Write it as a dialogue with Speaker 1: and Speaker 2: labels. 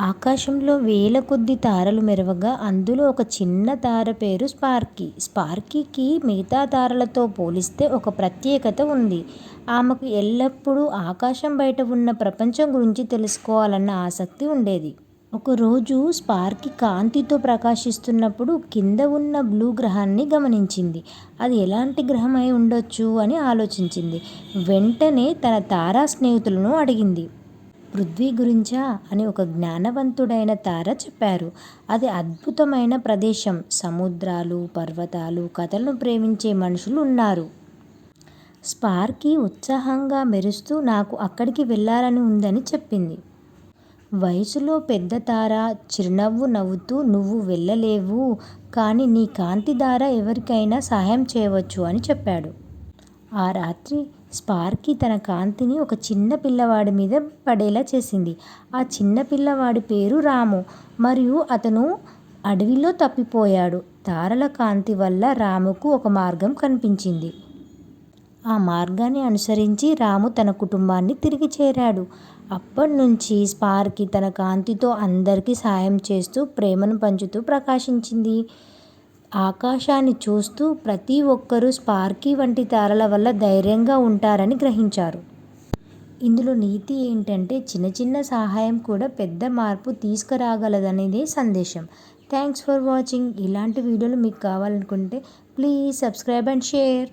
Speaker 1: ఆకాశంలో వేల కొద్ది తారలు మెరవగా అందులో ఒక చిన్న తార పేరు స్పార్కీ. స్పార్కీకి మిగతా తారలతో పోలిస్తే ఒక ప్రత్యేకత ఉంది. ఆమెకు ఎల్లప్పుడూ ఆకాశం బయట ఉన్న ప్రపంచం గురించి తెలుసుకోవాలన్న ఆసక్తి ఉండేది. ఒకరోజు స్పార్కీ కాంతితో ప్రకాశిస్తున్నప్పుడు కింద ఉన్న బ్లూ గ్రహాన్ని గమనించింది. అది ఎలాంటి గ్రహం అయి ఉండొచ్చు అని ఆలోచించింది. వెంటనే తన తారా స్నేహితులను అడిగింది. పృథ్వీ గురించా అని ఒక జ్ఞానవంతుడైన తార చెప్పారు. అది అద్భుతమైన ప్రదేశం. సముద్రాలు, పర్వతాలు, కథలను ప్రేమించే మనుషులు ఉన్నారు. స్పార్కీ ఉత్సాహంగా మెరుస్తూ నాకు అక్కడికి వెళ్ళాలని ఉందని చెప్పింది. వయసులో పెద్ద తార చిరునవ్వు నవ్వుతూ నువ్వు వెళ్ళలేవు. కానీ నీ కాంతి ద్వారా ఎవరికైనా సహాయం చేయవచ్చు అని చెప్పాడు. ఆ రాత్రి స్పార్కీ తన కాంతిని ఒక చిన్న పిల్లవాడి మీద పడేలా చేసింది. ఆ చిన్న పిల్లవాడి పేరు రాము. మరియు అతను అడవిలో తప్పిపోయాడు. తారల కాంతి వల్ల రాముకు ఒక మార్గం కనిపించింది. ఆ మార్గాన్ని అనుసరించి రాము తన కుటుంబాన్ని తిరిగి చేరాడు. అప్పటినుంచి స్పార్కి తన కాంతితో అందరికీ సహాయం చేస్తూ, ప్రేమను పంచుతూ ప్రకాశించింది. ఆకాశాన్ని చూస్తూ ప్రతి ఒక్కరూ స్పార్కీ వంటి తారల వల్ల ధైర్యంగా ఉంటారని గ్రహించారు. ఇందులో నీతి ఏంటంటే చిన్న చిన్న సహాయం కూడా పెద్ద మార్పు తీసుకురాగలదనేదే సందేశం. Thanks for watching. ఇలాంటి వీడియోలు మీకు కావాలనుకుంటే ప్లీజ్ సబ్స్క్రైబ్ అండ్ షేర్.